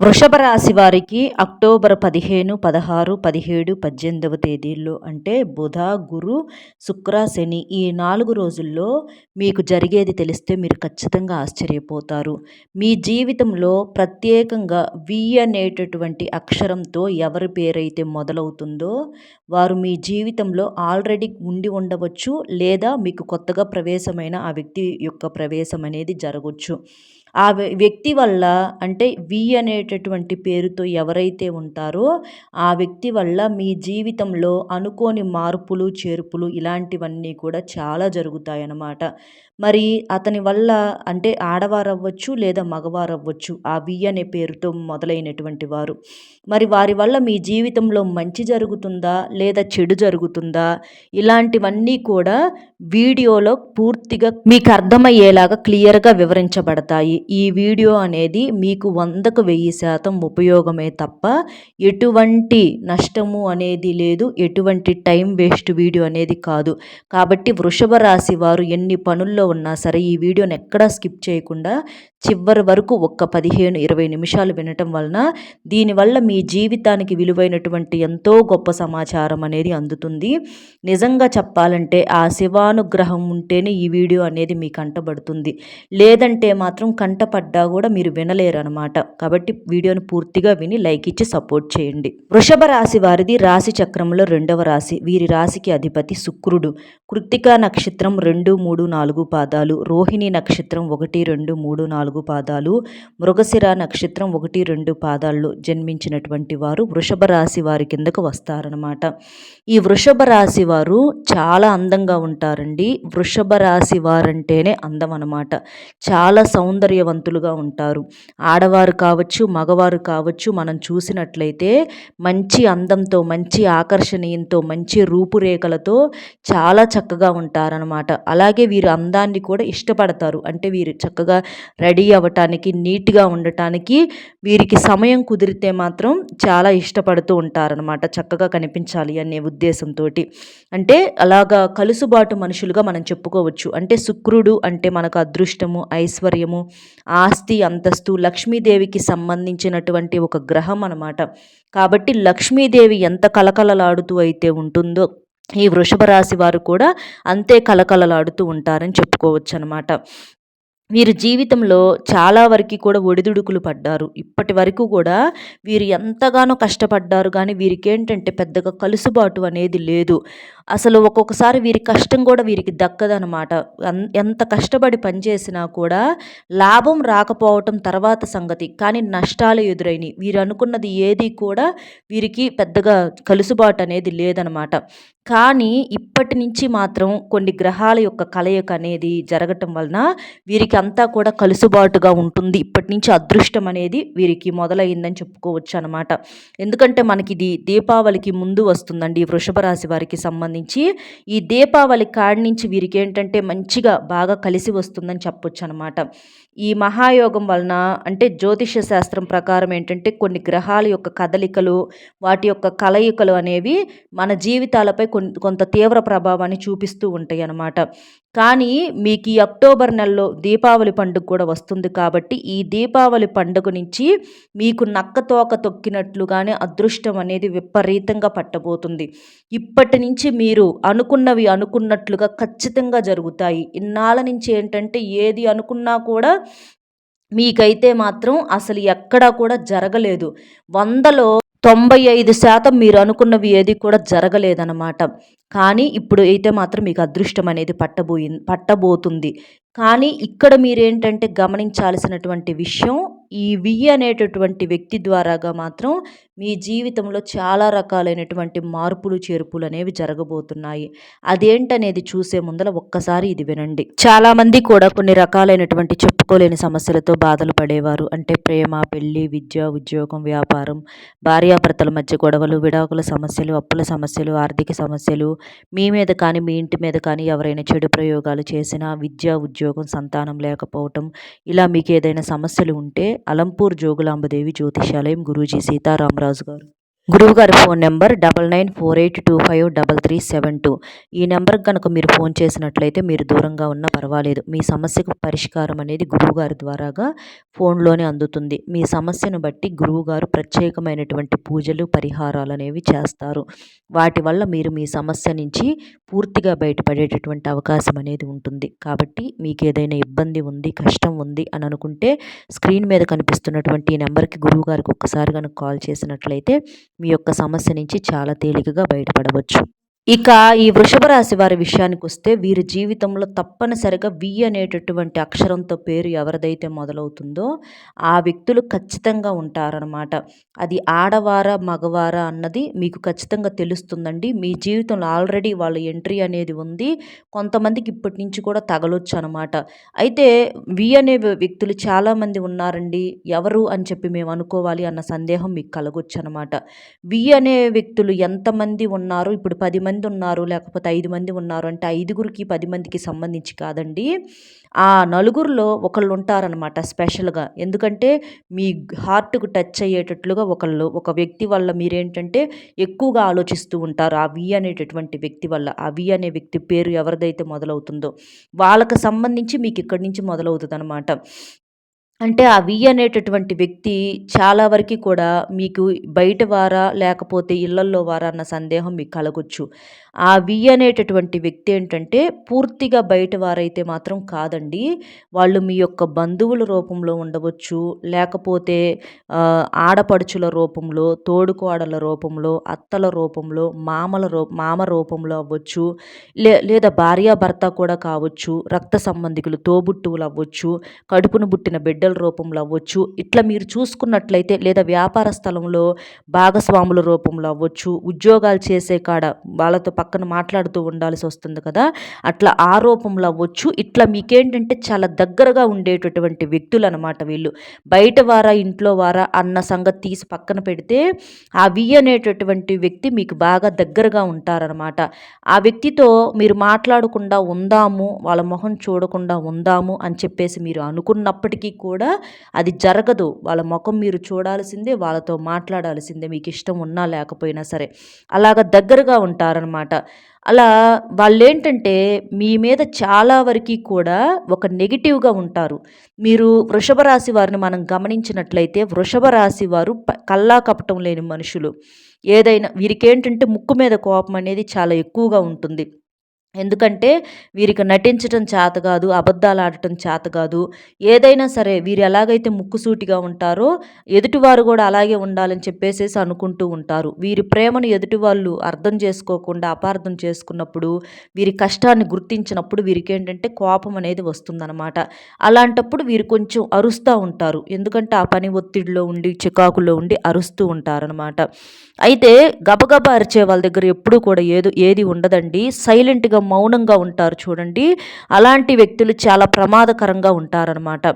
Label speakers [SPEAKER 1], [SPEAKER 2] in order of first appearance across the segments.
[SPEAKER 1] వృషభ రాశి వారికి అక్టోబర్ పదిహేను పదహారు పదిహేడు పద్దెనిమిదవ తేదీల్లో అంటే బుధ గురు శుక్ర శని ఈ నాలుగు రోజుల్లో మీకు జరిగేది తెలిస్తే మీరు ఖచ్చితంగా ఆశ్చర్యపోతారు. మీ జీవితంలో ప్రత్యేకంగా వి అనేటటువంటి అక్షరంతో ఎవరి పేరైతే మొదలవుతుందో వారు మీ జీవితంలో ఆల్రెడీ ఉండి ఉండవచ్చు లేదా మీకు కొత్తగా ప్రవేశమైన ఆ వ్యక్తి యొక్క ప్రవేశం అనేది జరగవచ్చు ఆ వ్యక్తి వల్ల అంటే వి అనేటటువంటి పేరుతో ఎవరైతే ఉంటారో ఆ వ్యక్తి వల్ల మీ జీవితంలో అనుకోని మార్పులు చేర్పులు ఇలాంటివన్నీ కూడా చాలా జరుగుతాయి అన్నమాట మరి అతని వల్ల అంటే ఆడవారు అవ్వచ్చు లేదా మగవారు అవ్వచ్చు ఆ వి అనే పేరుతో మొదలైనటువంటి వారు. మరి వారి వల్ల మీ జీవితంలో మంచి జరుగుతుందా లేదా చెడు జరుగుతుందా? ఇలాంటివన్నీ కూడా వీడియోలో పూర్తిగా మీకు అర్థమయ్యేలాగా క్లియర్గా వివరించబడతాయి. ఈ వీడియో అనేది మీకు వందకు వెయ్యి శాతం ఉపయోగమే తప్ప ఎటువంటి నష్టము అనేది లేదు. ఎటువంటి టైం వేస్ట్ వీడియో అనేది కాదు. కాబట్టి వృషభ రాశి వారు ఎన్ని పనుల్లో ఉన్నా సరే ఈ వీడియోని ఎక్కడా స్కిప్ చేయకుండా చివరి వరకు ఒక్క పదిహేను ఇరవై నిమిషాలు వినటం వలన దీనివల్ల మీ జీవితానికి విలువైనటువంటి ఎంతో గొప్ప సమాచారం అనేది అందుతుంది. నిజంగా చెప్పాలంటే ఆ శివానుగ్రహం ఉంటేనే ఈ వీడియో అనేది మీ కంటపడుతుంది లేదంటే మాత్రం కంటపడ్డా కూడా మీరు వినలేరు అనమాట కాబట్టి వీడియోను పూర్తిగా విని లైక్ ఇచ్చి సపోర్ట్ చేయండి. వృషభ రాశి వారిది రాశి చక్రంలో రెండవ రాశి. వీరి రాశికి అధిపతి శుక్రుడు. కృత్తికా నక్షత్రం రెండు మూడు నాలుగు పాదాలు. రోహిణి నక్షత్రం ఒకటి రెండు మూడు నాలుగు పాదాలు. మృగశిర నక్షత్రం ఒకటి రెండు పాదాల్లో జన్మించినటువంటి వారు వృషభ రాశి వారి కిందకు వస్తారనమాట ఈ వృషభ రాశి వారు చాలా అందంగా ఉంటారు. ఉంటారండి వృషభ రాశి వారంటేనే అందం అనమాట చాలా సౌందర్యవంతులుగా ఉంటారు. ఆడవారు కావచ్చు మగవారు కావచ్చు మనం చూసినట్లయితే మంచి అందంతో మంచి ఆకర్షణీయంతో మంచి రూపురేఖలతో చాలా చక్కగా ఉంటారనమాట. అలాగే వీరు అందాన్ని కూడా ఇష్టపడతారు. అంటే వీరు చక్కగా రెడీ అవ్వటానికి నీట్గా ఉండటానికి వీరికి సమయం కుదిరితే మాత్రం చాలా ఇష్టపడుతూ ఉంటారనమాట. చక్కగా కనిపించాలి అనే ఉద్దేశంతో అంటే అలాగా కలుసుబాటు మనుషులుగా మనం చెప్పుకోవచ్చు. అంటే శుక్రుడు అంటే మనకు అదృష్టము ఐశ్వర్యము ఆస్తి అంతస్తు లక్ష్మీదేవికి సంబంధించినటువంటి ఒక గ్రహం అనమాట కాబట్టి లక్ష్మీదేవి ఎంత కలకలలాడుతూ అయితే ఉంటుందో ఈ వృషభ రాశి వారు కూడా అంతే కలకలలాడుతూ ఉంటారని చెప్పుకోవచ్చు అనమాట వీరి జీవితంలో చాలా వరకు కూడా ఒడిదుడుకులు పడ్డారు. ఇప్పటి వరకు కూడా వీరు ఎంతగానో కష్టపడ్డారు కానీ వీరికి ఏంటంటే పెద్దగా కలుసుబాటు అనేది లేదు. అసలు ఒక్కొక్కసారి వీరి కష్టం కూడా వీరికి దక్కదనమాట ఎంత కష్టపడి పనిచేసినా కూడా లాభం రాకపోవటం తర్వాత సంగతి. కానీ నష్టాలు ఎదురైనవి వీరు అనుకున్నది ఏది కూడా వీరికి పెద్దగా కలుసుబాటు అనేది లేదనమాట కానీ ఇప్పటి నుంచి మాత్రం కొన్ని గ్రహాల యొక్క కలయిక అనేది జరగటం వలన వీరికి అంతా కూడా కలుసుబాటుగా ఉంటుంది. ఇప్పటి నుంచి అదృష్టం అనేది వీరికి మొదలైందని చెప్పుకోవచ్చు అనమాట ఎందుకంటే మనకి ఇది దీపావళికి ముందు వస్తుందండి. వృషభ రాశి వారికి సంబంధించి ఈ దీపావళి కాడి నుంచి వీరికి ఏంటంటే మంచిగా బాగా కలిసి వస్తుందని చెప్పొచ్చు అనమాట ఈ మహాయోగం వలన అంటే జ్యోతిష శాస్త్రం ప్రకారం ఏంటంటే కొన్ని గ్రహాల యొక్క కదలికలు వాటి యొక్క కలయికలు అనేవి మన జీవితాలపై కొంత తీవ్ర ప్రభావాన్ని చూపిస్తూ ఉంటాయి అన్నమాట. కానీ మీకు ఈ అక్టోబర్ నెలలో దీపావళి పండుగ కూడా వస్తుంది కాబట్టి ఈ దీపావళి పండుగ నుంచి మీకు నక్కతోక తొక్కినట్లుగానే అదృష్టం అనేది విపరీతంగా పట్టబోతుంది. ఇప్పటి నుంచి మీరు అనుకున్నవి అనుకున్నట్లుగా ఖచ్చితంగా జరుగుతాయి. ఇన్నాళ్ళ నుంచి ఏంటంటే ఏది అనుకున్నా కూడా మీకైతే మాత్రం అసలు ఎక్కడా కూడా జరగలేదు. వందలో తొంభై ఐదు శాతం మీరు అనుకున్నవి ఏది కూడా జరగలేదన్నమాట. కానీ ఇప్పుడు అయితే మాత్రం మీకు అదృష్టం అనేది పట్టబోయి పట్టబోతుంది. కానీ ఇక్కడ మీరేంటంటే గమనించాల్సినటువంటి విషయం ఈ వి అనేటటువంటి వ్యక్తి ద్వారాగా మాత్రం మీ జీవితంలో చాలా రకాలైనటువంటి మార్పులు చేర్పులు అనేవి జరగబోతున్నాయి. అదేంటనేది చూసే ముందర ఒక్కసారి ఇది వినండి. చాలామంది కూడా కొన్ని రకాలైనటువంటి చెప్పుకోలేని సమస్యలతో బాధలు పడేవారు. అంటే ప్రేమ పెళ్ళి విద్య ఉద్యోగం వ్యాపారం భార్యాభర్తల మధ్య గొడవలు విడాకుల సమస్యలు అప్పుల సమస్యలు ఆర్థిక సమస్యలు మీ మీద కానీ మీ ఇంటి మీద కానీ ఎవరైనా చెడు ప్రయోగాలు చేసినా విద్య ఉద్యోగం ఉద్యోగం సంతానం లేకపోవటం ఇలా మీకు ఏదైనా సమస్యలు ఉంటే అలంపూర్ జోగులాంబదేవి జ్యోతిషాలయం గురూజీ సీతారామరాజు గారు. గురువు గారి phone number double nine four eight two five double three seven two. ఈ నెంబర్కి కనుక మీరు ఫోన్ చేసినట్లయితే మీరు దూరంగా ఉన్నా పర్వాలేదు. మీ సమస్యకు పరిష్కారం అనేది గురువుగారి ద్వారాగా ఫోన్లోనే అందుతుంది. మీ సమస్యను బట్టి గురువుగారు ప్రత్యేకమైనటువంటి పూజలు పరిహారాలు అనేవి చేస్తారు. వాటి వల్ల మీరు మీ సమస్య నుంచి పూర్తిగా బయటపడేటటువంటి అవకాశం అనేది ఉంటుంది. కాబట్టి మీకు ఏదైనా ఇబ్బంది ఉంది కష్టం ఉంది అని అనుకుంటే స్క్రీన్ మీద కనిపిస్తున్నటువంటి ఈ నెంబర్కి గురువు గారికి ఒక్కసారి కనుక కాల్ చేసినట్లయితే మీ యొక్క సమస్య నుంచి చాలా తేలికగా బయటపడవచ్చు. ఇక ఈ వృషభ రాశి వారి విషయానికి వస్తే వీరి జీవితంలో తప్పనిసరిగా వి అనేటటువంటి అక్షరంతో పేరు ఎవరిదైతే మొదలవుతుందో ఆ వ్యక్తులు ఖచ్చితంగా ఉంటారనమాట అది ఆడవారా మగవారా అన్నది మీకు ఖచ్చితంగా తెలుస్తుందండి. మీ జీవితంలో ఆల్రెడీ వాళ్ళ ఎంట్రీ అనేది ఉంది. కొంతమందికి ఇప్పటి నుంచి కూడా తగలొచ్చు అనమాట అయితే వి అనే వ్యక్తులు చాలామంది ఉన్నారండి. ఎవరు అని చెప్పి మేము అనుకోవాలి అన్న సందేహం మీకు కలగొచ్చు అనమాట వి అనే వ్యక్తులు ఎంతమంది ఉన్నారు? ఇప్పుడు పది మంది మంది ఉన్నారు లేకపోతే ఐదు మంది ఉన్నారు? అంటే ఐదుగురికి పది మందికి సంబంధించి కాదండి. ఆ నలుగురిలో ఒకళ్ళు ఉంటారనమాట స్పెషల్గా. ఎందుకంటే మీ హార్ట్కు టచ్ అయ్యేటట్లుగా ఒకళ్ళు ఒక వ్యక్తి వల్ల మీరేంటంటే ఎక్కువగా ఆలోచిస్తూ ఉంటారు. ఆ వి అనేటటువంటి వ్యక్తి వల్ల. ఆ వి అనే వ్యక్తి పేరు ఎవరిదైతే మొదలవుతుందో వాళ్ళకి సంబంధించి మీకు ఇక్కడి నుంచి మొదలవుతుంది అనమాట అంటే ఆ వి అనేటటువంటి వ్యక్తి చాలా వరకు కూడా మీకు బయట వారా లేకపోతే ఇళ్ళల్లో వారా అన్న సందేహం మీకు కలగొచ్చు. ఆ వి అనేటటువంటి వ్యక్తి ఏంటంటే పూర్తిగా బయట వారైతే మాత్రం కాదండి. వాళ్ళు మీ యొక్క బంధువుల రూపంలో ఉండవచ్చు లేకపోతే ఆడపడుచుల రూపంలో తోడుకోడల రూపంలో అత్తల రూపంలో మామల రూ మామ రూపంలో అవ్వచ్చు లే లేదా భార్యాభర్త కూడా కావచ్చు రక్త సంబంధికులు తోబుట్టువులు అవ్వచ్చు కడుపును పుట్టిన బిడ్డల రూపంలో అవ్వచ్చు ఇట్లా మీరు చూసుకున్నట్లయితే లేదా వ్యాపార స్థలంలో భాగస్వాముల రూపంలో అవ్వచ్చు ఉద్యోగాలు చేసే కాడ వాళ్ళతో పక్కన మాట్లాడుతూ ఉండాల్సి వస్తుంది కదా. అట్లా ఆ అవ్వచ్చు. ఇట్లా మీకేంటంటే చాలా దగ్గరగా ఉండేటటువంటి వ్యక్తులు అనమాట వీళ్ళు. బయట వారా ఇంట్లో వారా అన్న సంగతి తీసి పక్కన పెడితే ఆ వి అనేటటువంటి వ్యక్తి మీకు బాగా దగ్గరగా ఉంటారనమాట. ఆ వ్యక్తితో మీరు మాట్లాడకుండా ఉందాము వాళ్ళ మొహం చూడకుండా ఉందాము అని చెప్పేసి మీరు అనుకున్నప్పటికీ కూడా అది జరగదు. వాళ్ళ ముఖం మీరు చూడాల్సిందే వాళ్ళతో మాట్లాడాల్సిందే మీకు ఇష్టం ఉన్నా లేకపోయినా సరే. అలాగ దగ్గరగా ఉంటారనమాట. అలా వాళ్ళేంటంటే మీ మీద చాలా వరకు కూడా ఒక నెగిటివ్గా ఉంటారు. మీరు వృషభ రాశి వారిని మనం గమనించినట్లయితే వృషభ రాశి వారు కల్లా కపటం లేని మనుషులు. ఏదైనా వీరికేంటంటే ముక్కు మీద కోపం అనేది చాలా ఎక్కువగా ఉంటుంది. ఎందుకంటే వీరికి నటించటం చేత కాదు అబద్ధాలు ఆడటం చేత కాదు. ఏదైనా సరే వీరు ఎలాగైతే ముక్కుసూటిగా ఉంటారో ఎదుటివారు కూడా అలాగే ఉండాలని చెప్పేసేసి అనుకుంటూ ఉంటారు. వీరి ప్రేమను ఎదుటి వాళ్ళు అర్థం చేసుకోకుండా అపార్థం చేసుకున్నప్పుడు వీరి కష్టాన్ని గుర్తించినప్పుడు వీరికి ఏంటంటే కోపం అనేది వస్తుందన్నమాట. అలాంటప్పుడు వీరు కొంచెం అరుస్తూ ఉంటారు. ఎందుకంటే ఆ పని ఒత్తిడిలో ఉండి చికాకులో ఉండి అరుస్తూ ఉంటారనమాట అయితే గబగబా అరిచే వాళ్ళ దగ్గర ఎప్పుడూ కూడా ఏదో ఏది ఉండదండి. సైలెంట్గా మౌనంగా ఉంటారు చూడండి. అలాంటి వ్యక్తులు చాలా ప్రమాదకరంగా ఉంటారనమాట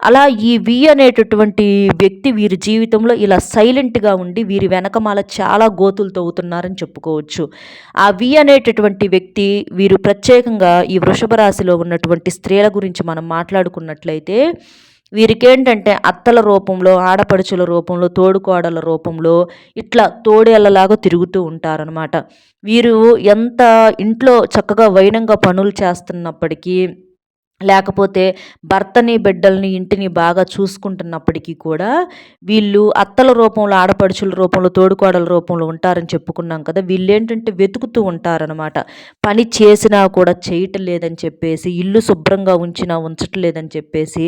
[SPEAKER 1] అలా ఈ వి అనేటటువంటి వ్యక్తి వీరి జీవితంలో ఇలా సైలెంట్గా ఉండి వీరి వెనకమాల చాలా గోతులు తవ్వుతున్నారని చెప్పుకోవచ్చు. ఆ వి అనేటటువంటి వ్యక్తి వీరు ప్రత్యేకంగా ఈ వృషభ రాశిలో ఉన్నటువంటి స్త్రీల గురించి మనం మాట్లాడుకున్నట్లయితే వీరికేంటంటే అత్తల రూపంలో ఆడపడుచుల రూపంలో తోడుకోడల రూపంలో ఇట్లా తోడేళ్ళలాగా తిరుగుతూ ఉంటారనమాట వీరు ఎంత ఇంట్లో చక్కగా వైనంగా పనులు చేస్తున్నప్పటికీ లేకపోతే భర్తని బిడ్డల్ని ఇంటిని బాగా చూసుకుంటున్నప్పటికీ కూడా వీళ్ళు అత్తల రూపంలో ఆడపడుచుల రూపంలో తోడుకోడల రూపంలో ఉంటారని చెప్పుకున్నాం కదా. వీళ్ళు ఏంటంటే వెతుకుతూ ఉంటారనమాట పని చేసినా కూడా చేయటం లేదని చెప్పేసి ఇల్లు శుభ్రంగా ఉంచినా ఉంచటం లేదని చెప్పేసి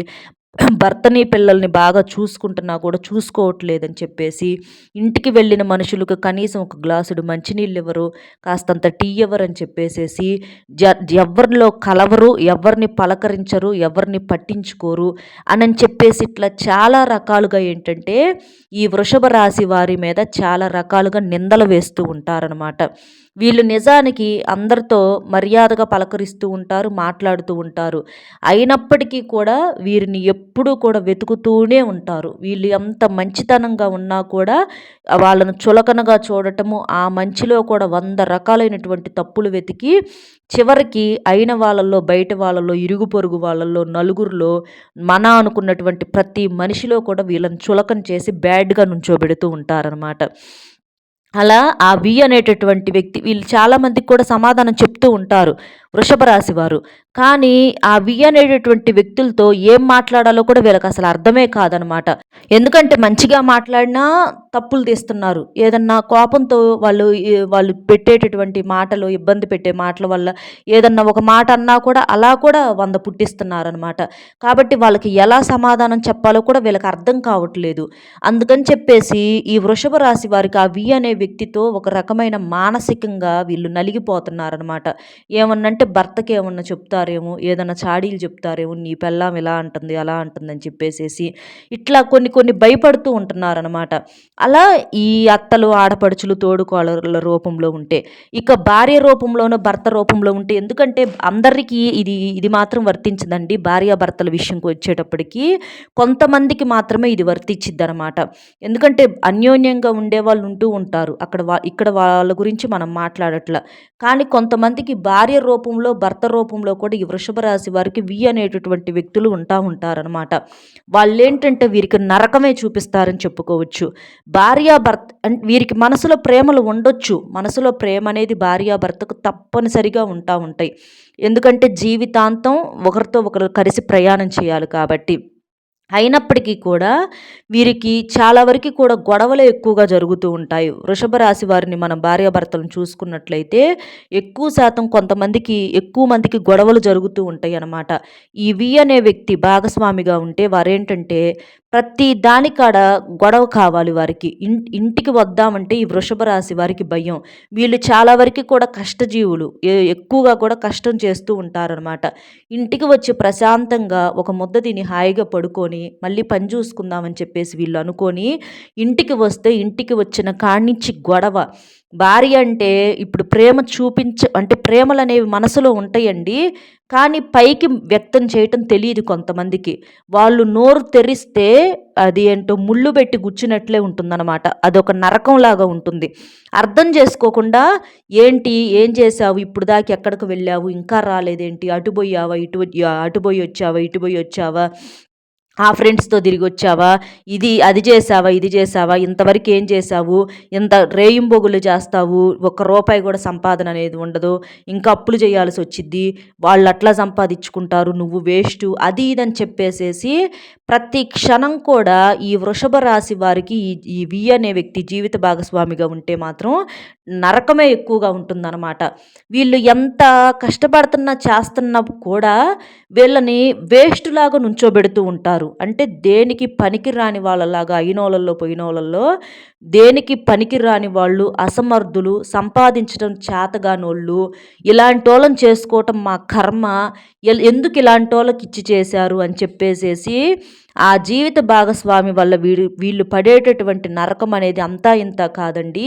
[SPEAKER 1] భర్తని పిల్లల్ని బాగా చూసుకుంటున్నా కూడా చూసుకోవట్లేదని చెప్పేసి ఇంటికి వెళ్ళిన మనుషులకు కనీసం ఒక గ్లాసుడు మంచినీళ్ళు ఇవ్వరు కాస్తంత టీ ఇవ్వరు అని చెప్పేసేసి జ ఎవరిలో కలవరు ఎవరిని పలకరించరు ఎవరిని పట్టించుకోరు అని చెప్పేసి ఇట్లా చాలా రకాలుగా ఏంటంటే ఈ వృషభ రాశి వారి మీద చాలా రకాలుగా నిందలు వేస్తూ ఉంటారనమాట వీళ్ళు నిజానికి అందరితో మర్యాదగా పలకరిస్తూ ఉంటారు మాట్లాడుతూ ఉంటారు. అయినప్పటికీ కూడా వీరిని ఎప్పుడూ కూడా వెతుకుతూనే ఉంటారు. వీళ్ళు ఎంత మంచితనంగా ఉన్నా కూడా వాళ్ళను చులకనగా చూడటము ఆ మంచిలో కూడా వంద రకాలైనటువంటి తప్పులు వెతికి చివరికి అయిన వాళ్ళల్లో బయట వాళ్ళలో ఇరుగు పొరుగు వాళ్ళల్లో నలుగురిలో మన అనుకున్నటువంటి ప్రతి మనిషిలో కూడా వీళ్ళని చులకన చేసి బ్యాడ్గా నుంచోబెడుతూ ఉంటారనమాట అలా ఆ వి అనేటటువంటి వ్యక్తి వీళ్ళు చాలామందికి కూడా సమాధానం చెప్తూ ఉంటారు. వృషభ రాశి వారు కానీ ఆ వి అనేటటువంటి వ్యక్తులతో ఏం మాట్లాడాలో కూడా వీళ్ళకి అసలు అర్థమే కాదనమాట. ఎందుకంటే మంచిగా మాట్లాడినా తప్పులు తీస్తున్నారు. ఏదన్నా కోపంతో వాళ్ళు వాళ్ళు పెట్టేటటువంటి మాటలు ఇబ్బంది పెట్టే మాటల వల్ల ఏదన్నా ఒక మాట అన్నా కూడా అలా కూడా వంద పుట్టిస్తున్నారనమాట. కాబట్టి వాళ్ళకి ఎలా సమాధానం చెప్పాలో కూడా వీళ్ళకి అర్థం కావట్లేదు. అందుకని చెప్పేసి ఈ వృషభ రాశి వారికి ఆ వి అనే వ్యక్తితో ఒక రకమైన మానసికంగా వీళ్ళు నలిగిపోతున్నారనమాట. ఏమన్నంటే భర్తకి ఏమన్నా చెప్తారేమో ఏదైనా చాడీలు చెప్తారేమో నీ పెళ్ళాం ఇలా అంటుంది అలా అంటుందని చెప్పేసేసి ఇట్లా కొన్ని కొన్ని భయపడుతూ ఉంటున్నారనమాట అలా ఈ అత్తలు ఆడపడుచులు తోడుకోళ్ళ రూపంలో ఉంటే ఇక భార్య రూపంలోనో భర్త రూపంలో ఉంటే ఎందుకంటే అందరికీ ఇది ఇది మాత్రం వర్తించదండి. భార్యాభర్తల విషయంకి వచ్చేటప్పటికి కొంతమందికి మాత్రమే ఇది వర్తించిద్ది అనమాట ఎందుకంటే అన్యోన్యంగా ఉండే వాళ్ళు ఉంటూ ఉంటారు. అక్కడ వా ఇక్కడ వాళ్ళ గురించి మనం మాట్లాడట్ల. కానీ కొంతమందికి భార్య రూపం రూపంలో భర్త రూపంలో కూడా ఈ వృషభ రాశి వారికి వి అనేటటువంటి వ్యక్తులు ఉంటా ఉంటారనమాట వాళ్ళు ఏంటంటే వీరికి నరకమే చూపిస్తారని చెప్పుకోవచ్చు. భార్యాభర్త అంటే వీరికి మనసులో ప్రేమలు ఉండొచ్చు. మనసులో ప్రేమ అనేది భార్యాభర్తకు తప్పనిసరిగా ఉంటా ఉంటాయి. ఎందుకంటే జీవితాంతం ఒకరితో ఒకరు కలిసి ప్రయాణం చేయాలి కాబట్టి. అయినప్పటికీ కూడా వీరికి చాలా వరకు కూడా గొడవలు ఎక్కువగా జరుగుతూ ఉంటాయి. వృషభ రాశి వారిని మన భార్యాభర్తలను చూసుకున్నట్లయితే ఎక్కువ శాతం కొంతమందికి ఎక్కువ మందికి గొడవలు జరుగుతూ ఉంటాయి అన్నమాట. ఈ వి అనే వ్యక్తి భాగస్వామిగా ఉంటే వారేంటంటే ప్రతి దానికాడ గొడవ కావాలి వారికి. ఇంటికి వద్దామంటే ఈ వృషభ రాశి వారికి భయం. వీళ్ళు చాలా వరకు కూడా కష్టజీవులు. ఎక్కువగా కూడా కష్టం చేస్తూ ఉంటారనమాట ఇంటికి వచ్చి ప్రశాంతంగా ఒక ముద్ద తిని హాయిగా పడుకొని మళ్ళీ పని చూసుకుందామని చెప్పేసి వీళ్ళు అనుకొని ఇంటికి వస్తే ఇంటికి వచ్చిన కాణించి గొడవ భార్య అంటే ఇప్పుడు ప్రేమ చూపించ అంటే ప్రేమలు అనేవి మనసులో ఉంటాయండి. కానీ పైకి వ్యక్తం చేయటం తెలియదు కొంతమందికి. వాళ్ళు నోరు తెరిస్తే అది ఏంటో ముళ్ళు పెట్టి గుచ్చినట్లే ఉంటుందన్నమాట. అదొక నరకంలాగా ఉంటుంది. అర్థం చేసుకోకుండా ఏంటి ఏం చేసావు ఇప్పుడు దాకా ఎక్కడికి వెళ్ళావు ఇంకా రాలేదేంటి అటుపోయావా ఇటు అటు పోయి వచ్చావా ఇటుపోయి వచ్చావా ఆ ఫ్రెండ్స్తో తిరిగి వచ్చావా? ఇది అది చేసావా? ఇది చేసావా? ఇంతవరకు ఏం చేసావు ఇంత రేయింబొగులు చేస్తావు? ఒక్క రూపాయి కూడా సంపాదన అనేది ఉండదు. ఇంకా అప్పులు చేయాల్సి వచ్చిద్ది. వాళ్ళు అట్లా సంపాదించుకుంటారు. నువ్వు వేస్ట్. అది ఇదని చెప్పేసేసి ప్రతి క్షణం కూడా ఈ వృషభ రాశి వారికి ఈ ఈ వి అనే వ్యక్తి జీవిత భాగస్వామిగా ఉంటే మాత్రం నరకమే ఎక్కువగా ఉంటుందన్నమాట. వీళ్ళు ఎంత కష్టపడుతున్నా చేస్తున్నా కూడా వీళ్ళని వేస్ట్ లాగా నుంచోబెడుతూ ఉంటారు. అంటే దేనికి పనికి రాని వాళ్ళలాగా అయినోళ్ళల్లో పోయినోళ్ళల్లో దేనికి పనికి రాని వాళ్ళు అసమర్థులు సంపాదించడం చేతగానోళ్ళు ఇలాంటి వాళ్ళని చేసుకోవటం మా కర్మ ఎందుకు ఇలాంటి వాళ్ళకి ఇచ్చి చేశారు అని చెప్పేసేసి ఆ జీవిత భాగస్వామి వల్ల వీడు వీళ్ళు పడేటటువంటి నరకం అనేది అంతా ఇంత కాదండి.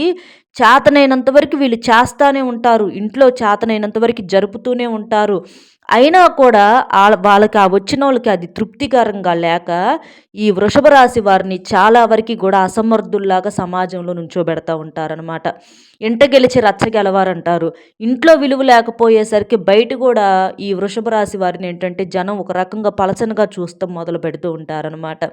[SPEAKER 1] చేతనైనంత వరకు వీళ్ళు చేస్తానే ఉంటారు. ఇంట్లో చేతనైనంత వరకు జరుపుతూనే ఉంటారు. అయినా కూడా వాళ్ళకి ఆ వచ్చిన వాళ్ళకి అది తృప్తికరంగా లేక ఈ వృషభ రాశి వారిని చాలా వరకు కూడా అసమర్థుల్లాగా సమాజంలో నుంచోబెడతా ఉంటారనమాట ఇంట గెలిచి రచ్చ గెలవారంటారు. ఇంట్లో విలువ లేకపోయేసరికి బయట కూడా ఈ వృషభ రాశి వారిని ఏంటంటే జనం ఒక రకంగా పలచనగా చూస్తాం మొదలు పెడుతూ ఉంటారనమాట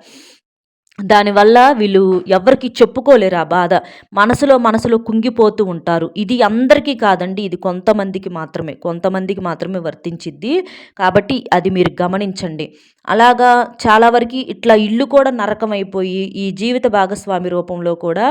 [SPEAKER 1] దానివల్ల వీళ్ళు ఎవరికి చెప్పుకోలేరు ఆ బాధ. మనసులో మనసులో కుంగిపోతూ ఉంటారు. ఇది అందరికీ కాదండి ఇది కొంతమందికి మాత్రమే. కొంతమందికి మాత్రమే వర్తించిద్ది. కాబట్టి అది మీరు గమనించండి. అలాగా చాలా వరకు ఇట్లా ఇల్లు కూడా నరకం అయిపోయి ఈ జీవిత భాగస్వామి రూపంలో కూడా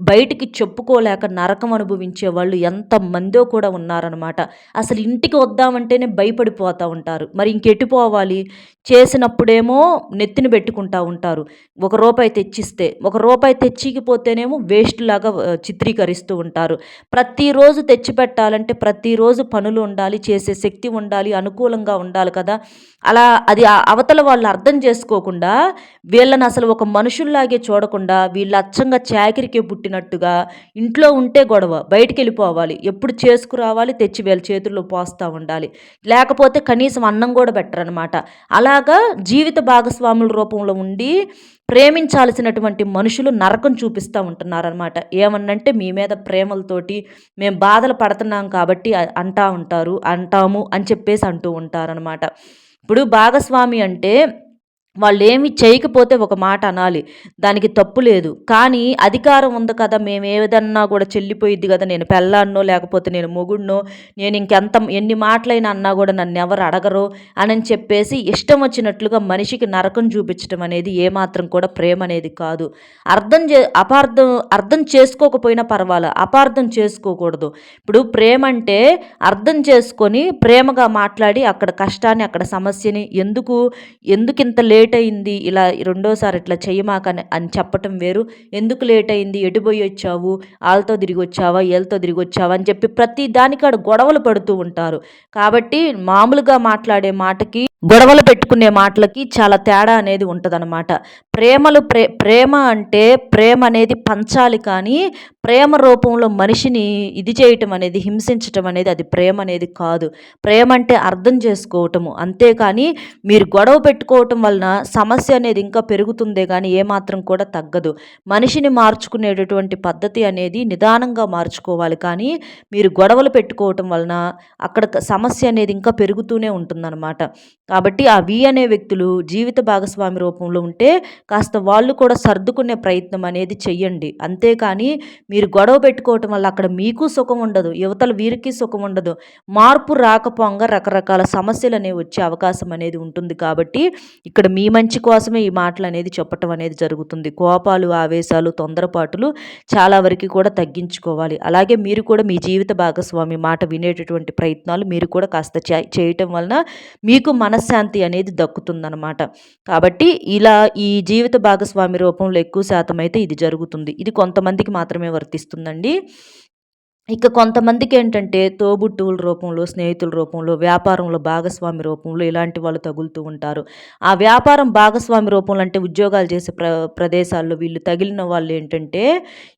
[SPEAKER 1] బయటికి చెప్పుకోలేక నరకం అనుభవించే వాళ్ళు ఎంతమందో కూడా ఉన్నారనమాట అసలు ఇంటికి వద్దామంటేనే భయపడిపోతూ ఉంటారు. మరి ఇంకెటు పోవాలి? చేసినప్పుడేమో నెత్తిన పెట్టుకుంటూ ఉంటారు. ఒక రూపాయి తెచ్చిస్తే ఒక రూపాయి తెచ్చికిపోతేనేమో వేస్ట్ లాగా చిత్రీకరిస్తూ ఉంటారు. ప్రతిరోజు తెచ్చి పెట్టాలంటే ప్రతిరోజు పనులు ఉండాలి చేసే శక్తి ఉండాలి అనుకూలంగా ఉండాలి కదా. అలా అది అవత అవతల వాళ్ళు అర్థం చేసుకోకుండా వీళ్ళని అసలు ఒక మనుషుల్లాగే చూడకుండా వీళ్ళు అచ్చంగా చాకిరికే పుట్టినట్టుగా ఇంట్లో ఉంటే గొడవ బయటికి వెళ్ళిపోవాలి ఎప్పుడు చేసుకురావాలి తెచ్చి వీళ్ళ చేతుల్లో పోస్తూ ఉండాలి. లేకపోతే కనీసం అన్నం కూడా అనమాట అలాగా జీవిత భాగస్వాముల రూపంలో ఉండి ప్రేమించాల్సినటువంటి మనుషులు నరకం చూపిస్తూ ఉంటున్నారనమాట ఏమన్నంటే మీ మీద ప్రేమలతోటి మేము బాధలు పడుతున్నాం కాబట్టి అంటా ఉంటారు అంటాము అని చెప్పేసి అంటూ ఉంటారనమాట ఇప్పుడు భాగస్వామి అంటే వాళ్ళు ఏమి చేయకపోతే ఒక మాట అనాలి. దానికి తప్పు లేదు. కానీ అధికారం ఉంది కదా మేము ఏదన్నా కూడా చెల్లిపోయిద్ది కదా నేను పెళ్ళాన్నో లేకపోతే నేను మొగుడినో నేను ఇంకెంత ఎన్ని మాటలైనా అన్నా కూడా నన్ను ఎవరు అడగరు అని చెప్పేసి ఇష్టం వచ్చినట్లుగా మనిషికి నరకం చూపించడం అనేది ఏమాత్రం కూడా ప్రేమ అనేది కాదు. అర్థం చే అపార్థం అర్థం చేసుకోకపోయినా పర్వాలే అపార్థం చేసుకోకూడదు. ఇప్పుడు ప్రేమ అంటే అర్థం చేసుకొని ప్రేమగా మాట్లాడి అక్కడ కష్టాన్ని అక్కడ సమస్యని ఎందుకు ఎందుకింత లే లేట్ అయింది ఇలా రెండోసారి ఇట్లా చెయ్యమాకని అని చెప్పటం వేరు. ఎందుకు లేట్ అయింది ఎటుపోయి వచ్చావు? వాళ్ళతో తిరిగి వచ్చావా? వీళ్ళతో తిరిగి వచ్చావా? అని చెప్పి ప్రతి దానికాడ గొడవలు పడుతూ ఉంటారు. కాబట్టి మామూలుగా మాట్లాడే మాటకి గొడవలు పెట్టుకునే మాటలకి చాలా తేడా అనేది ఉంటుందన్నమాట. ప్రేమలు ప్రే ప్రేమ అంటే ప్రేమ అనేది పంచాలి కానీ ప్రేమ రూపంలో మనిషిని ఇది చేయటం అనేది హింసించటం అనేది అది ప్రేమ అనేది కాదు. ప్రేమ అంటే అర్థం చేసుకోవటము. అంతేకాని మీరు గొడవ పెట్టుకోవటం వలన సమస్య అనేది ఇంకా పెరుగుతుందే కానీ ఏమాత్రం కూడా తగ్గదు. మనిషిని మార్చుకునేటటువంటి పద్ధతి అనేది నిదానంగా మార్చుకోవాలి కానీ మీరు గొడవలు పెట్టుకోవటం వలన అక్కడ సమస్య అనేది ఇంకా పెరుగుతూనే ఉంటుందన్నమాట. కాబట్టి ఆ వి అనే వ్యక్తులు జీవిత భాగస్వామి రూపంలో ఉంటే కాస్త వాళ్ళు కూడా సర్దుకునే ప్రయత్నం అనేది చెయ్యండి. అంతేకాని మీరు గొడవ పెట్టుకోవటం వల్ల అక్కడ మీకు సుఖం ఉండదు యువతలు వీరికి సుఖం ఉండదు. మార్పు రాకపోగా రకరకాల సమస్యలు అనేవి వచ్చే అవకాశం అనేది ఉంటుంది కాబట్టి ఇక్కడ మీ మంచి కోసమే ఈ మాటలు అనేది చెప్పటం అనేది జరుగుతుంది. కోపాలు ఆవేశాలు తొందరపాటులు చాలా వరకు కూడా తగ్గించుకోవాలి. అలాగే మీరు కూడా మీ జీవిత భాగస్వామి మాట వినేటటువంటి ప్రయత్నాలు మీరు కూడా కాస్త చేయటం వలన మీకు మన మనశ్శాంతి అనేది దక్కుతుందనమాట కాబట్టి ఇలా ఈ జీవిత భాగస్వామి రూపంలో ఎక్కువ శాతం అయితే ఇది జరుగుతుంది. ఇది కొంతమందికి మాత్రమే వర్తిస్తుందండి. ఇక కొంతమందికి ఏంటంటే తోబుట్టువుల రూపంలో స్నేహితుల రూపంలో వ్యాపారంలో భాగస్వామి రూపంలో ఇలాంటి వాళ్ళు తగులుతూ ఉంటారు. ఆ వ్యాపారం భాగస్వామి రూపంలో అంటే ఉద్యోగాలు చేసే ప్ర ప్రదేశాల్లో వీళ్ళు తగిలిన వాళ్ళు ఏంటంటే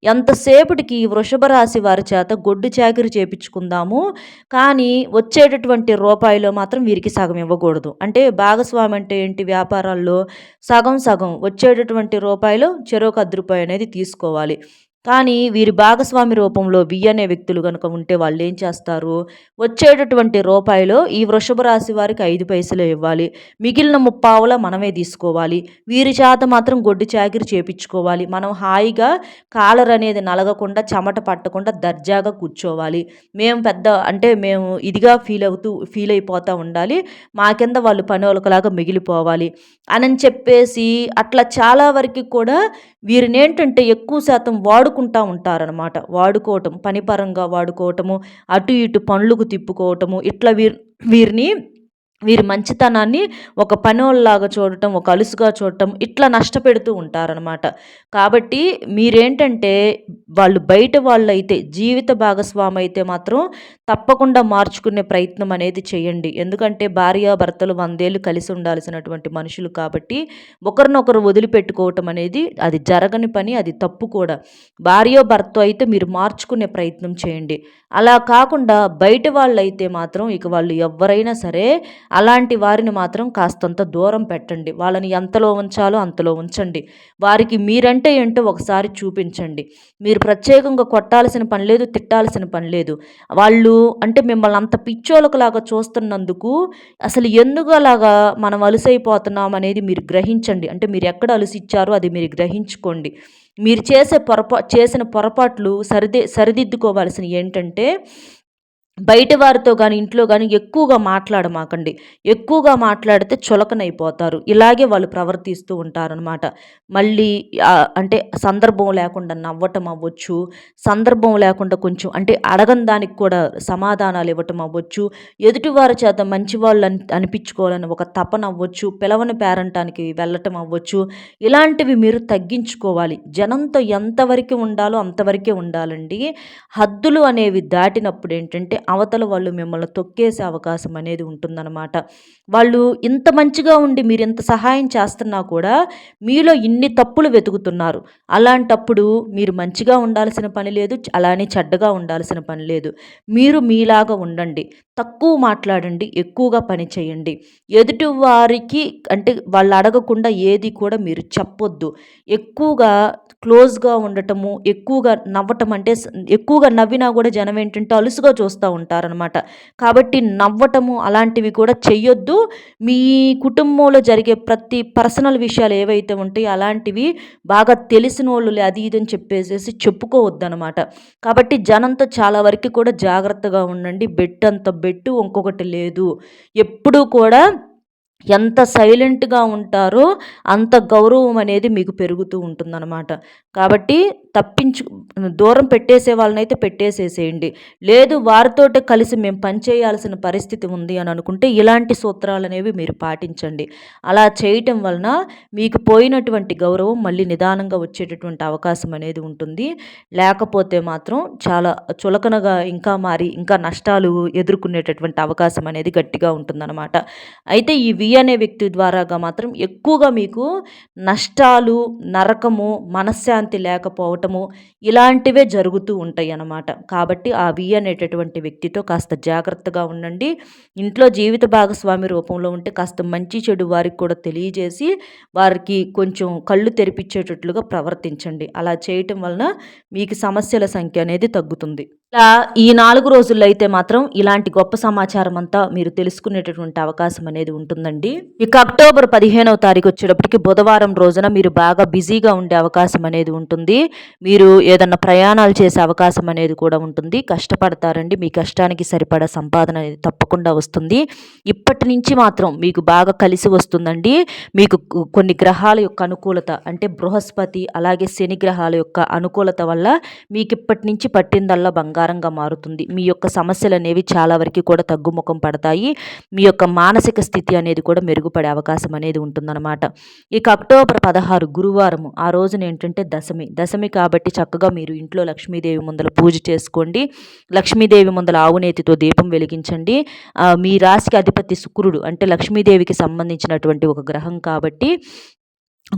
[SPEAKER 1] ఎంతసేపటికి వృషభ రాశి వారి చేత గొడ్డు చాకరి చేపించుకుందాము కానీ వచ్చేటటువంటి రూపాయిలో మాత్రం వీరికి సగం ఇవ్వకూడదు. అంటే భాగస్వామి అంటే ఏంటి? వ్యాపారాల్లో సగం సగం వచ్చేటటువంటి రూపాయిలో చెరొక అర్ధ అనేది తీసుకోవాలి. కానీ వీరి భాగస్వామి రూపంలో వి అనే వ్యక్తులు కనుక ఉంటే వాళ్ళు ఏం చేస్తారు? వచ్చేటటువంటి రూపాయిలో ఈ వృషభ రాశి వారికి ఐదు పైసలు ఇవ్వాలి. మిగిలిన ముప్పావుల మనమే తీసుకోవాలి. వీరి చేత మాత్రం గొడ్డు చాకిరి చేపించుకోవాలి. మనం హాయిగా కాలర్ అనేది నలగకుండా చెమట పట్టకుండా దర్జాగా కూర్చోవాలి. మేము పెద్ద అంటే మేము ఇదిగా ఫీల్ అవుతూ ఫీల్ అయిపోతూ ఉండాలి. మా కింద వాళ్ళు పని వాళ్ళకలాగా మిగిలిపోవాలి. అని చెప్పేసి అట్లా చాలా వరకు కూడా వీరిని ఏంటంటే ఎక్కువ శాతం వాడు వాడుకుంటూ ఉంటారనమాట వాడుకోవటం పనిపరంగా వాడుకోవటము అటు ఇటు పనులకు తిప్పుకోవటము ఇట్లా వీరి వీరిని వీరి మంచితనాన్ని ఒక పనోళ్ళలాగా చూడటం ఒక అలుసుగా చూడటం ఇట్లా నష్టపెడుతూ ఉంటారనమాట కాబట్టి మీరేంటంటే వాళ్ళు బయట వాళ్ళు అయితే జీవిత భాగస్వామి అయితే మాత్రం తప్పకుండా మార్చుకునే ప్రయత్నం అనేది చేయండి. ఎందుకంటే భార్య భర్తలు వందేళ్ళు కలిసి ఉండాల్సినటువంటి మనుషులు కాబట్టి ఒకరినొకరు వదిలిపెట్టుకోవటం అనేది అది జరగని పని అది తప్పు కూడా. భార్య భర్త అయితే మీరు మార్చుకునే ప్రయత్నం చేయండి. అలా కాకుండా బయట వాళ్ళు అయితే మాత్రం ఇక వాళ్ళు ఎవరైనా సరే అలాంటి వారిని మాత్రం కాస్తంత దూరం పెట్టండి. వాళ్ళని ఎంతలో ఉంచాలో అంతలో ఉంచండి. వారికి మీరంటే ఏంటో ఒకసారి చూపించండి. మీరు ప్రత్యేకంగా కొట్టాల్సిన పని లేదు తిట్టాల్సిన పని లేదు. వాళ్ళు అంటే మిమ్మల్ని అంత పిచ్చోలకులాగా చూస్తున్నందుకు అసలు ఎందుకులాగా మనం అలసైపోతున్నాం అనేది మీరు గ్రహించండి. అంటే మీరు ఎక్కడ అలసిచ్చారో అది మీరు గ్రహించుకోండి. మీరు చేసే పొరపా చేసిన పొరపాట్లు సరిదే సరిదిద్దుకోవాల్సిన ఏంటంటే బయట వారితో కానీ ఇంట్లో కానీ ఎక్కువగా మాట్లాడమాకండి. ఎక్కువగా మాట్లాడితే చులకనైపోతారు. ఇలాగే వాళ్ళు ప్రవర్తిస్తూ ఉంటారనమాట మళ్ళీ అంటే సందర్భం లేకుండా నవ్వటం అవ్వచ్చు సందర్భం లేకుండా కొంచెం అంటే అడగని దానికి కూడా సమాధానాలు ఇవ్వటం అవ్వచ్చు ఎదుటివారి చేత మంచివాళ్ళు అని అనిపించుకోవాలని ఒక తపన అవ్వచ్చు పిలవని పేరంటానికి వెళ్ళటం అవ్వచ్చు ఇలాంటివి మీరు తగ్గించుకోవాలి. జనంతో ఎంతవరకు ఉండాలో అంతవరకే ఉండాలండి. హద్దులు అనేవి దాటినప్పుడు ఏంటంటే అవతల వాళ్ళు మిమ్మల్ని తొక్కేసే అవకాశం అనేది ఉంటుందన్నమాట. వాళ్ళు ఇంత మంచిగా ఉండి మీరు ఇంత సహాయం చేస్తున్నా కూడా మీలో ఇన్ని తప్పులు వెతుకుతున్నారు. అలాంటప్పుడు మీరు మంచిగా ఉండాల్సిన పని లేదు అలానే చెడ్డగా ఉండాల్సిన పని లేదు. మీరు మీలాగా ఉండండి. తక్కువ మాట్లాడండి ఎక్కువగా పని చేయండి. ఎదుటి వారికి అంటే వాళ్ళు అడగకుండా ఏది కూడా మీరు చెప్పొద్దు. ఎక్కువగా క్లోజ్గా ఉండటము ఎక్కువగా నవ్వటం అంటే ఎక్కువగా నవ్వినా కూడా జనం ఏంటంటే అలుసుగా చూస్తూ ఉంటారనమాట కాబట్టి నవ్వటము అలాంటివి కూడా చెయ్యొద్దు. మీ కుటుంబంలో జరిగే ప్రతి పర్సనల్ విషయాలు ఏవైతే ఉంటాయో అలాంటివి బాగా తెలిసిన వాళ్ళు అది ఇది అని చెప్పేసేసి చెప్పుకోవద్దు అనమాట కాబట్టి జనంతో చాలా వరకు కూడా జాగ్రత్తగా ఉండండి బెడ్ అంత బెట్టు ఇంకొకటి లేదు. ఎప్పుడూ కూడా ఎంత సైలెంట్గా ఉంటారో అంత గౌరవం అనేది మీకు పెరుగుతూ ఉంటుందన్నమాట. కాబట్టి తప్పించు దూరం పెట్టేసే వాళ్ళనైతే పెట్టేసేసేయండి. లేదు వారితో కలిసి మేము పనిచేయాల్సిన పరిస్థితి ఉంది అని అనుకుంటే ఇలాంటి సూత్రాలు అనేవి మీరు పాటించండి. అలా చేయటం వలన మీకు పోయినటువంటి గౌరవం మళ్ళీ నిదానంగా వచ్చేటటువంటి అవకాశం అనేది ఉంటుంది. లేకపోతే మాత్రం చాలా చులకనగా ఇంకా మారి ఇంకా నష్టాలు ఎదుర్కొనేటటువంటి అవకాశం అనేది గట్టిగా ఉంటుందన్నమాట. అయితే ఈ వి అనే వ్యక్తి ద్వారాగా మాత్రం ఎక్కువగా మీకు నష్టాలు నరకము మనశ్శాంతి లేకపోవటము ఇలాంటివే జరుగుతూ ఉంటాయి అన్నమాట కాబట్టి ఆ వి అనేటటువంటి వ్యక్తితో కాస్త జాగ్రత్తగా ఉండండి. ఇంట్లో జీవిత భాగస్వామి రూపంలో ఉంటే కాస్త మంచి చెడు వారికి కూడా తెలియజేసి వారికి కొంచెం కళ్ళు తెరిపించేటట్లుగా ప్రవర్తించండి. అలా చేయటం వలన మీకు సమస్యల సంఖ్య అనేది తగ్గుతుంది. ఇలా ఈ నాలుగు రోజుల్లో అయితే మాత్రం ఇలాంటి గొప్ప సమాచారం అంతా మీరు తెలుసుకునేటటువంటి అవకాశం అనేది ఉంటుందండి. ఇక అక్టోబర్ పదిహేనవ తారీఖు వచ్చేటప్పటికి బుధవారం రోజున మీరు బాగా బిజీగా ఉండే అవకాశం అనేది ఉంటుంది. మీరు ఏదన్నా ప్రయాణాలు చేసే అవకాశం అనేది కూడా ఉంటుంది. కష్టపడతారండి. మీ కష్టానికి సరిపడా సంపాదన అనేది తప్పకుండా వస్తుంది. ఇప్పటి నుంచి మాత్రం మీకు బాగా కలిసి వస్తుందండి. మీకు కొన్ని గ్రహాల యొక్క అనుకూలత అంటే బృహస్పతి అలాగే శని గ్రహాల యొక్క అనుకూలత వల్ల మీకు ఇప్పటి నుంచి పట్టిందల్లా బంగారం బంగారంగా మారుతుంది. మీ యొక్క సమస్యలు అనేవి చాలా వరకు కూడా తగ్గుముఖం పడతాయి. మీ యొక్క మానసిక స్థితి అనేది కూడా మెరుగుపడే అవకాశం అనేది ఉంటుందన్నమాట. ఇక అక్టోబర్ పదహారు గురువారం ఆ రోజున ఏంటంటే దశమి. దశమి కాబట్టి చక్కగా మీరు ఇంట్లో లక్ష్మీదేవి ముందల పూజ చేసుకోండి. లక్ష్మీదేవి ముందల ఆవునేతితో దీపం వెలిగించండి. మీ రాశికి అధిపతి శుక్రుడు అంటే లక్ష్మీదేవికి సంబంధించినటువంటి ఒక గ్రహం కాబట్టి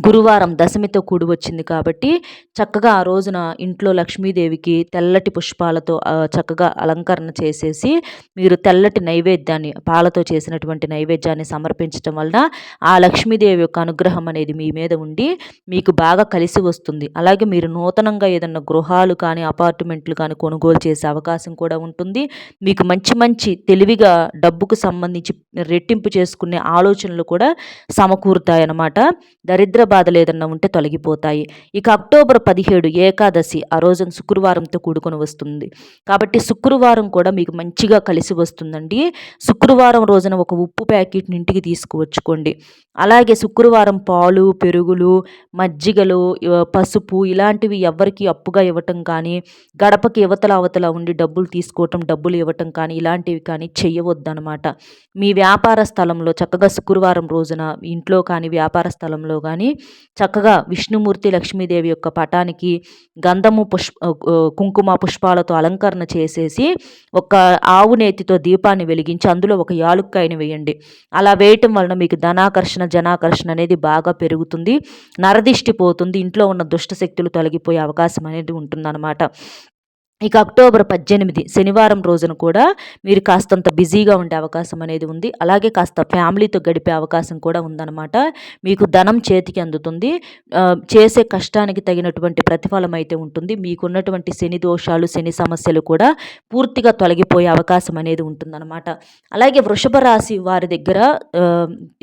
[SPEAKER 1] గురువారం దశమితో కూడి వచ్చింది కాబట్టి చక్కగా ఆ రోజున ఇంట్లో లక్ష్మీదేవికి తెల్లటి పుష్పాలతో చక్కగా అలంకరణ చేసేసి మీరు తెల్లటి నైవేద్యాన్ని పాలతో చేసినటువంటి నైవేద్యాన్ని సమర్పించడం వలన ఆ లక్ష్మీదేవి యొక్క అనుగ్రహం అనేది మీ మీద ఉండి మీకు బాగా కలిసి వస్తుంది. అలాగే మీరు నూతనంగా ఏదన్నా గృహాలు కానీ అపార్ట్మెంట్లు కానీ కొనుగోలు చేసే అవకాశం కూడా ఉంటుంది. మీకు మంచి మంచి తెలివిగా డబ్బుకు సంబంధించి రెట్టింపు చేసుకునే ఆలోచనలు కూడా సమకూరుతాయన్నమాట. దరిద్ర బాధలు ఏదన్నా ఉంటే తొలగిపోతాయి. ఇక అక్టోబర్ పదిహేడు ఏకాదశి ఆ రోజున శుక్రవారంతో కూడుకొని వస్తుంది. కాబట్టి శుక్రవారం కూడా మీకు మంచిగా కలిసి వస్తుందండి. శుక్రవారం రోజున ఒక ఉప్పు ప్యాకెట్ని ఇంటికి తీసుకువచ్చుకోండి. అలాగే శుక్రవారం పాలు పెరుగులు మజ్జిగలు పసుపు ఇలాంటివి ఎవరికి అప్పుగా ఇవ్వటం కానీ గడపకి యువతల అవతల ఉండి డబ్బులు తీసుకోవటం డబ్బులు ఇవ్వటం కానీ ఇలాంటివి కానీ చెయ్యవద్దనమాట మీ వ్యాపార స్థలంలో చక్కగా శుక్రవారం రోజున ఇంట్లో కానీ వ్యాపార స్థలంలో కానీ చక్కగా విష్ణుమూర్తి లక్ష్మీదేవి యొక్క పటానికి గంధము పుష్ప కుంకుమ పుష్పాలతో అలంకరణ చేసేసి ఒక ఆవు నేతితో దీపాన్ని వెలిగించి అందులో ఒక యాలుక్కాయని వేయండి. అలా వేయటం వలన మీకు ధనాకర్షణ జనాకర్షణ అనేది బాగా పెరుగుతుంది నరదిష్టి పోతుంది ఇంట్లో ఉన్న దుష్ట శక్తులు తొలగిపోయే అవకాశం అనేది ఉంటుందన్నమాట. ఇక అక్టోబర్ పద్దెనిమిది శనివారం రోజున కూడా మీరు కాస్తంత బిజీగా ఉండే అవకాశం అనేది ఉంది. అలాగే కాస్త ఫ్యామిలీతో గడిపే అవకాశం కూడా ఉందన్నమాట. మీకు ధనం చేతికి అందుతుంది. చేసే కష్టానికి తగినటువంటి ప్రతిఫలం అయితే ఉంటుంది. మీకున్నటువంటి శని దోషాలు శని సమస్యలు కూడా పూర్తిగా తొలగిపోయే అవకాశం అనేది ఉంటుందన్నమాట. అలాగే వృషభ రాశి వారి దగ్గర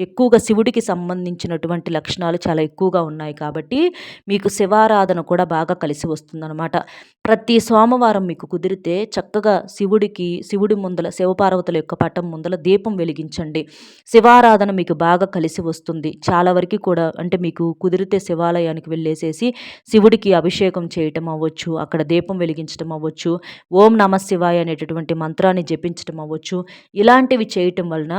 [SPEAKER 1] ఎక్కువగా శివుడికి సంబంధించినటువంటి లక్షణాలు చాలా ఎక్కువగా ఉన్నాయి కాబట్టి మీకు శివారాధన కూడా బాగా కలిసి వస్తుందన్నమాట. ప్రతి సోమవారం మీకు కుదిరితే చక్కగా శివుడికి శివుడి ముందల శివపార్వతుల యొక్క పటం ముందల దీపం వెలిగించండి. శివారాధన మీకు బాగా కలిసి వస్తుంది. చాలా వరకు కూడా అంటే మీకు కుదిరితే శివాలయానికి వెళ్ళేసేసి శివుడికి అభిషేకం చేయటం అవ్వచ్చు అక్కడ దీపం వెలిగించడం అవ్వచ్చు ఓం నమ శివాయ అనేటటువంటి మంత్రాన్ని జపించటం అవ్వచ్చు. ఇలాంటివి చేయటం వలన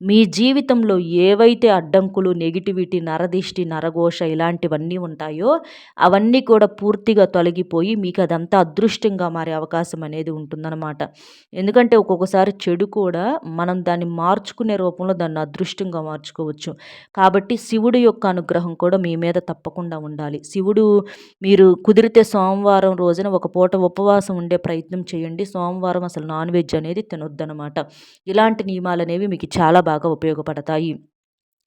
[SPEAKER 1] మీ జీవితంలో ఏవైతే అడ్డంకులు నెగిటివిటీ నరదిష్టి నరఘోష ఇలాంటివన్నీ ఉంటాయో అవన్నీ కూడా పూర్తిగా తొలగిపోయి మీకు అదంతా అదృష్టంగా మారే అవకాశం అనేది ఉంటుందన్నమాట. ఎందుకంటే ఒక్కొక్కసారి చెడు కూడా మనం దాన్ని మార్చుకునే రూపంలో దాన్ని అదృష్టంగా మార్చుకోవచ్చు. కాబట్టి శివుడు యొక్క అనుగ్రహం కూడా మీ మీద తప్పకుండా ఉండాలి. శివుడు మీరు కుదిరితే సోమవారం రోజున ఒక పూట ఉపవాసం ఉండే ప్రయత్నం చేయండి. సోమవారం అసలు నాన్ వెజ్ అనేది తినొద్దనమాట ఇలాంటి నియమాలు అనేవి మీకు చాలా బాగా ఉపయోగపడతాయి.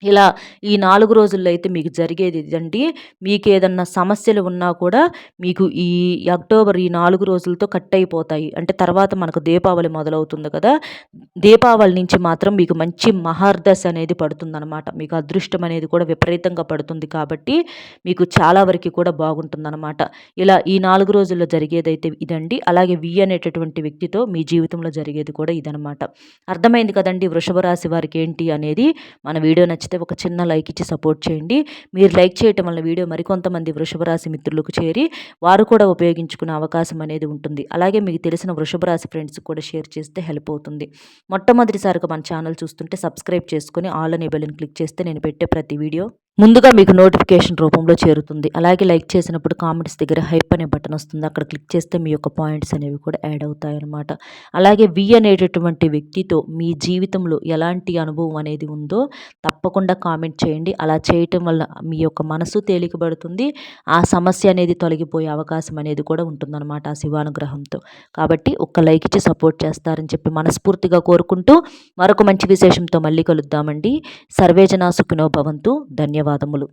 [SPEAKER 1] ఇలా ఈ నాలుగు రోజుల్లో అయితే మీకు జరిగేది ఇదండి. మీకు ఏదన్నా సమస్యలు ఉన్నా కూడా మీకు ఈ అక్టోబర్ ఈ నాలుగు రోజులతో కట్ అయిపోతాయి. అంటే తర్వాత మనకు దీపావళి మొదలవుతుంది కదా. దీపావళి నుంచి మాత్రం మీకు మంచి మహర్దశ అనేది పడుతుందన్నమాట. మీకు అదృష్టం అనేది కూడా విపరీతంగా పడుతుంది కాబట్టి మీకు చాలా వరకు కూడా బాగుంటుందన్నమాట. ఇలా ఈ నాలుగు రోజుల్లో జరిగేదైతే ఇదండి. అలాగే వి అనేటటువంటి వ్యక్తితో మీ జీవితంలో జరిగేది కూడా ఇదనమాట అర్థమైంది కదండి వృషభ రాశి వారికి ఏంటి అనేది? మన వీడియో నచ్చి నచ్చితే ఒక చిన్న లైక్ ఇచ్చి సపోర్ట్ చేయండి. మీరు లైక్ చేయటం వల్ల వీడియో మరికొంతమంది వృషభ రాశి మిత్రులకు చేరి వారు కూడా ఉపయోగించుకునే అవకాశం అనేది ఉంటుంది. అలాగే మీకు తెలిసిన వృషభ రాశి ఫ్రెండ్స్కి కూడా షేర్ చేస్తే హెల్ప్ అవుతుంది. మొట్టమొదటిసారిగా మన ఛానల్ చూస్తుంటే సబ్స్క్రైబ్ చేసుకుని ఆల్ అనే బెల్ని క్లిక్ చేస్తే నేను పెట్టే ప్రతి వీడియో ముందుగా మీకు నోటిఫికేషన్ రూపంలో చేరుతుంది. అలాగే లైక్ చేసినప్పుడు కామెంట్స్ దగ్గర హైప్ అనే బటన్ వస్తుంది. అక్కడ క్లిక్ చేస్తే మీ యొక్క పాయింట్స్ అనేవి కూడా యాడ్ అవుతాయి అనమాట అలాగే వి అనేటటువంటి వ్యక్తితో మీ జీవితంలో ఎలాంటి అనుభవం అనేది ఉందో తప్పకుండా కామెంట్ చేయండి. అలా చేయటం వల్ల మీ యొక్క మనసు తేలికబడుతుంది ఆ సమస్య అనేది తొలగిపోయే అవకాశం అనేది కూడా ఉంటుందన్నమాట ఆ శివానుగ్రహంతో. కాబట్టి ఒక్క లైక్ ఇచ్చి సపోర్ట్ చేస్తారని చెప్పి మనస్ఫూర్తిగా కోరుకుంటూ మరొక మంచి విశేషంతో మళ్ళీ కలుద్దామండి. సర్వేజనా సుఖినో భవంతు. ధన్యవాదములు.